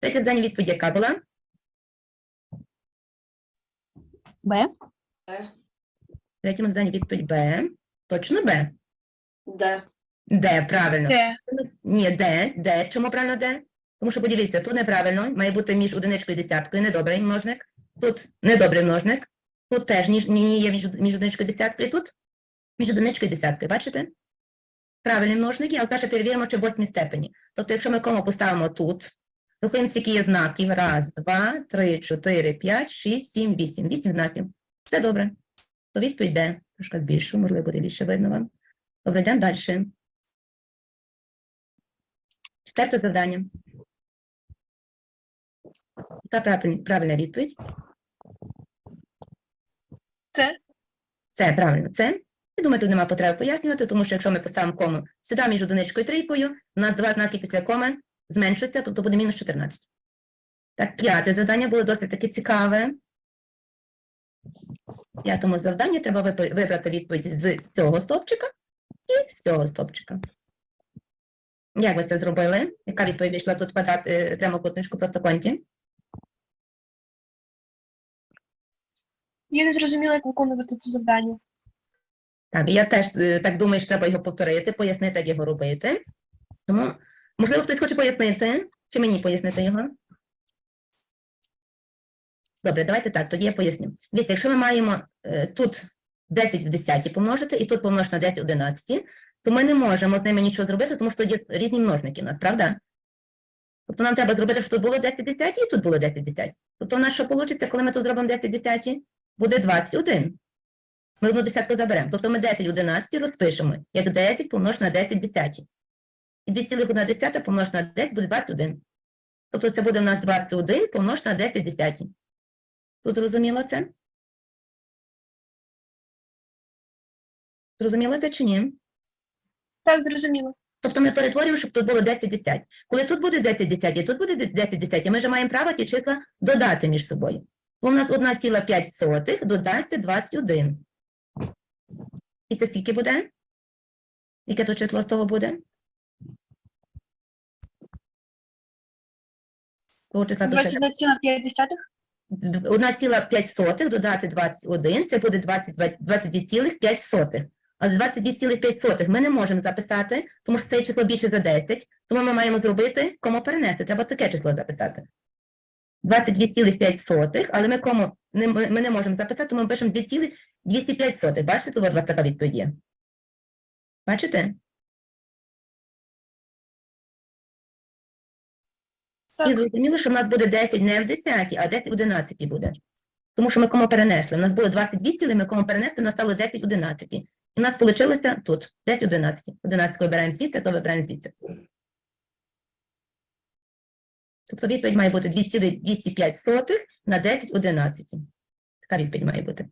Третє завдання відповідь яка була? Б. В третьому заданні відповідь Б. Точно Б. Д. Д, правильно. Д. Ні, Д, Д. Чому правильно Д? Тому що подивіться, тут неправильно, має бути між одиничкою і десяткою, недобрий множник. Тут недобрий множник. Тут теж ні, ні є між, між одиничкою і десяткою. Тут між одиничкою і десяткою. Бачите? Правильні множники, але перше перевіримо, чи в восьмій степені. Тобто, якщо ми кому поставимо тут, рахуємо, скільки є знаків. Раз, два, три, чотири, п'ять, шість, сім, вісім. Вісім знаків. Все добре. То відповідь Д. Трошки більшу, можливо, буде більше видно вам. Добре, йдемо далі. Четверте завдання. Яка правильна відповідь? Це. Це правильно, це. Я думаю, тут немає потреби пояснювати, тому що якщо ми поставимо кому сюди між одиничкою і трійкою, у нас два знаки після коми зменшуються, тобто буде мінус 14. Так, п'яте завдання було досить таки цікаве. В П'ятому завданні треба вибрати відповідь з цього стовпчика і з цього стовпчика. Як ви це зробили? Яка відповідь вийшла тут квадрат е, прямокутничку простоконті? Я не зрозуміла, як виконувати це завдання. Так, я теж е, так думаю, що треба його повторити, пояснити, як його робити. Тому, можливо, хтось хоче пояснити, чи мені пояснити його? Добре, давайте так, тоді я поясню. Дивіться, якщо ми маємо е, тут 10 в 10 помножити, і тут помножити на 10 в 11, то ми не можемо з ними нічого зробити, тому що є різні множники у нас, правда? Тобто нам треба зробити, щоб тут було 10 в 10 і тут було 10 в 10. Тобто у нас що вийде, коли ми тут зробимо 10 в 10? Буде 21. Ми одну десятку заберемо. Тобто ми 10 в 11 розпишемо, як 10 помножити на 10 в 10. І 2,1 помножити на 10 буде 21. Тобто це буде в нас 21 помножити на 10 в 10. Тут зрозуміло це? Зрозуміло це чи ні? Так, зрозуміло. Тобто ми перетворюємо, щоб тут було 10 10. Коли тут буде 10 10, і тут буде 10 10, ми вже маємо право ті числа додати між собою. Бо у нас 1,5 додасться 21. І це скільки буде? Яке то число з того буде? Того числа 21,5. 1,5 додати 21, це буде 22,5. Але 22,5 ми не можемо записати, тому що це число більше за 10, тому ми маємо зробити, кому перенести. Треба таке число записати. 22,5, але ми кому не, ми ми не можемо записати, тому ми пишемо 2,205. Бачите, тут у вас така відповідь є. Бачите? І зрозуміло, що в нас буде 10 не в 10, а 10 в 11 буде. Тому що ми кому перенесли. У нас було 22 цілі, ми кому перенесли, нас стало 10 в 11. І у нас вийшло тут 10 в 11. 11 вибираємо звідси, то вибираємо звідси. Тобто відповідь має бути 2,205 на 10 в 11. Така відповідь має бути.